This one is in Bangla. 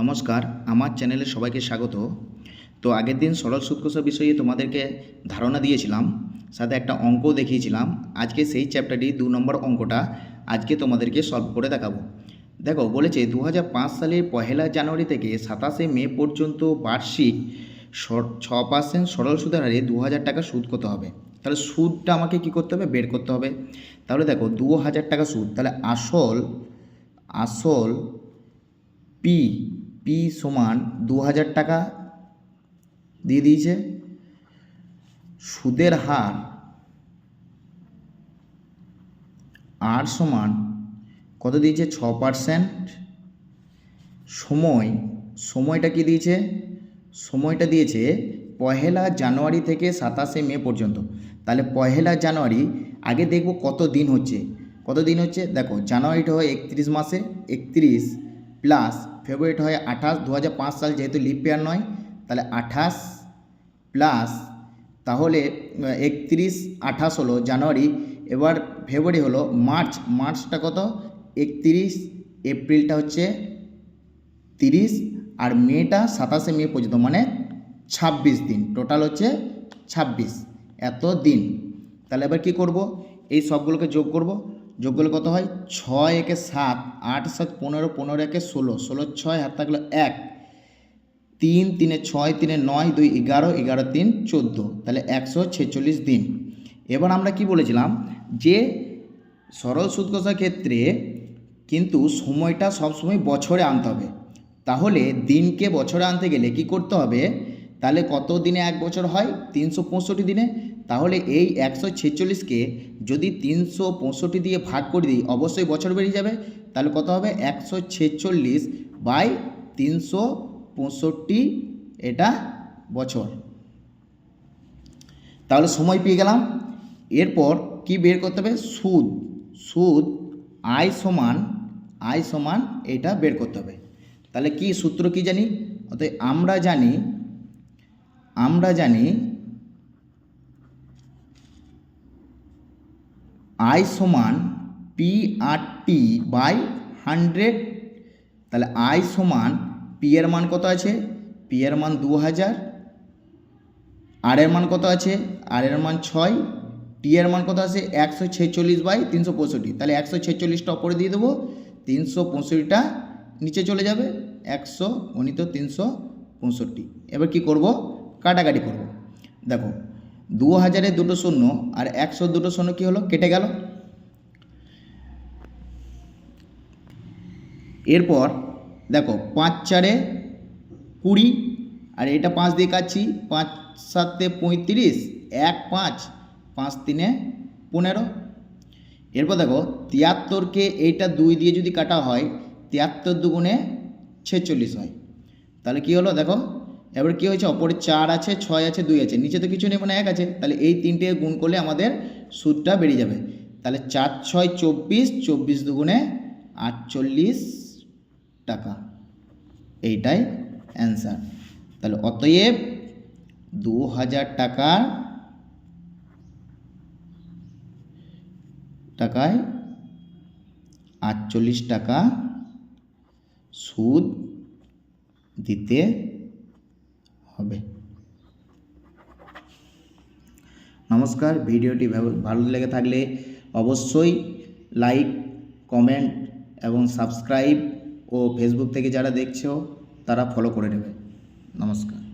নমস্কার, আমার চ্যানেলে সবাইকে স্বাগত। তো আগের দিন সরল সুৎকষা বিষয়ে তোমাদেরকে ধারণা দিয়েছিলাম, সাথে একটা অঙ্কও দেখিয়েছিলাম। আজকে সেই চ্যাপ্টারটি দু নম্বর অঙ্কটা আজকে তোমাদেরকে সলভ করে দেখাবো। দেখো, বলেছে দু হাজার পাঁচ সালের পহেলা জানুয়ারি থেকে সাতাশে মে পর্যন্ত বার্ষিক ছ পার্সেন্ট সরল সুদের হারে দু হাজার টাকা সুদ কত হবে। তাহলে সুদটা আমাকে কি করতে হবে? বের করতে হবে। তাহলে দেখো দু হাজার টাকা সুদ, তাহলে আসল আসল পি পি সমান দু হাজার টাকা দিয়ে দিয়েছে। সুদের হার আর সমান কত দিয়েছে? ছ পার্সেন্ট সময়, সময়টা কি দিয়েছে? সময়টা দিয়েছে পহেলা জানুয়ারি থেকে সাতাশে মে পর্যন্ত। তাহলে পহেলা জানুয়ারি, আগে দেখব কত দিন হচ্ছে। কত দিন হচ্ছে? দেখো, জানুয়ারিটা হয় একত্রিশ মাসে, একত্রিশ প্লাস ফেব্রুয়ারিটা হয় আঠাশ দু সাল যেহেতু লিপ ইয়ার নয়, তাহলে আঠাশ প্লাস তাহলে একত্রিশ, আঠাশ হলো জানুয়ারি, এবার ফেব্রুয়ারি হলো মার্চ, মার্চটা কত? একত্রিশ, এপ্রিলটা হচ্ছে তিরিশ, আর মেটা সাতাশে মে পর্যন্ত মানে ছাব্বিশ দিন টোটাল হচ্ছে ছাব্বিশ এত দিন তাহলে এবার কি করব? এই সবগুলোকে যোগ করব যোগ করলে কত হয়? ছয় একে সাত, আট, সাত, পনেরো পনেরো একে ষোলো ষোলো, ছয়, হাত থাকল এক। তিন, তিনে ছয়, তিনে নয়, দুই, এগারো এগারো, তিন, চোদ্দ। তাহলে একশো ছেচল্লিশ দিন। এবার আমরা কি বলেছিলাম? যে সরল সুদ কষার ক্ষেত্রে কিন্তু সময়টা সবসময় বছরে আনতে হবে। তাহলে দিনকে বছরে আনতে গেলে কি করতে হবে? তাহলে কত দিনে এক বছর হয়? তিনশো পঁয়ষট্টি দিনে। তাহলে এই একশো ছেচল্লিশকে যদি তিনশো পঁয়ষট্টি দিয়ে ভাগ করে দিই, অবশ্যই বছর বেরিয়ে যাবে। তাহলে কত হবে? একশো ছেচল্লিশ বাই তিনশো পঁয়ষট্টি এটা বছর। তাহলে সময় পেয়ে গেলাম। এরপর কি বের করতে হবে? সুদ। সুদ আয় সমান আয় সমান এটা বের করতে হবে। তাহলে কি সূত্র কি জানি? অতএব আমরা জানি আমরা জানি আই সমান P R T by hundred তাহলে আই সমান পি এর মান কত আছে? পি এর মান দু হাজার আর এর মান কত আছে? আর এর মান ছয় টি এর মান কত আছে? একশো ছেচল্লিশ বাই তিনশো পঁয়ষট্টি, তাহলে একশো ছেচল্লিশটা ওপরে দিয়ে দেবো, তিনশো পঁয়ষট্টিটা নিচে চলে যাবে, একশো গণিত তিনশো পঁয়ষট্টি। এবার কি করব? কাটাকাটি করব। দেখো দু হাজারে দুটো শূন্য আর একশো দুটো শূন্য কী হলো? কেটে গেল। এরপর দেখো, পাঁচ চারে কুড়ি, আর এটা পাঁচ দিয়ে কাটছি, পাঁচ সাতে পঁয়ত্রিশ, এক পাঁচ পাঁচ তিনে পনেরো। এরপর দেখো, তিয়াত্তরকে এইটা দুই দিয়ে যদি কাটা হয়, তিয়াত্তর দুগুণে ছেচল্লিশ হয়। তাহলে কি হলো? দেখো এবার কি হয়েছে? অপরে চার আছে, ছয় আছে, দুই আছে। নিচে তো কিছু নেই মানে এক আছে। তাহলে এই তিনটে গুণ করলে আমাদের সুদটা বেরিয়ে যাবে। তাহলে চার, ছয়, চব্বিশ চব্বিশ দুগুণে আটচল্লিশ টাকা। এইটাই অ্যান্সার তাহলে অতএব দু হাজার টাকার টাকায় আটচল্লিশ টাকা সুদ দিতে হবে। নমস্কার, ভিডিওটি ভালো- লেগে থাকলে অবশ্যই লাইক, কমেন্ট এবং সাবস্ক্রাইব ও ফেসবুক থেকে যারা দেখছ, তারা ফলো করে নেবে। নমস্কার।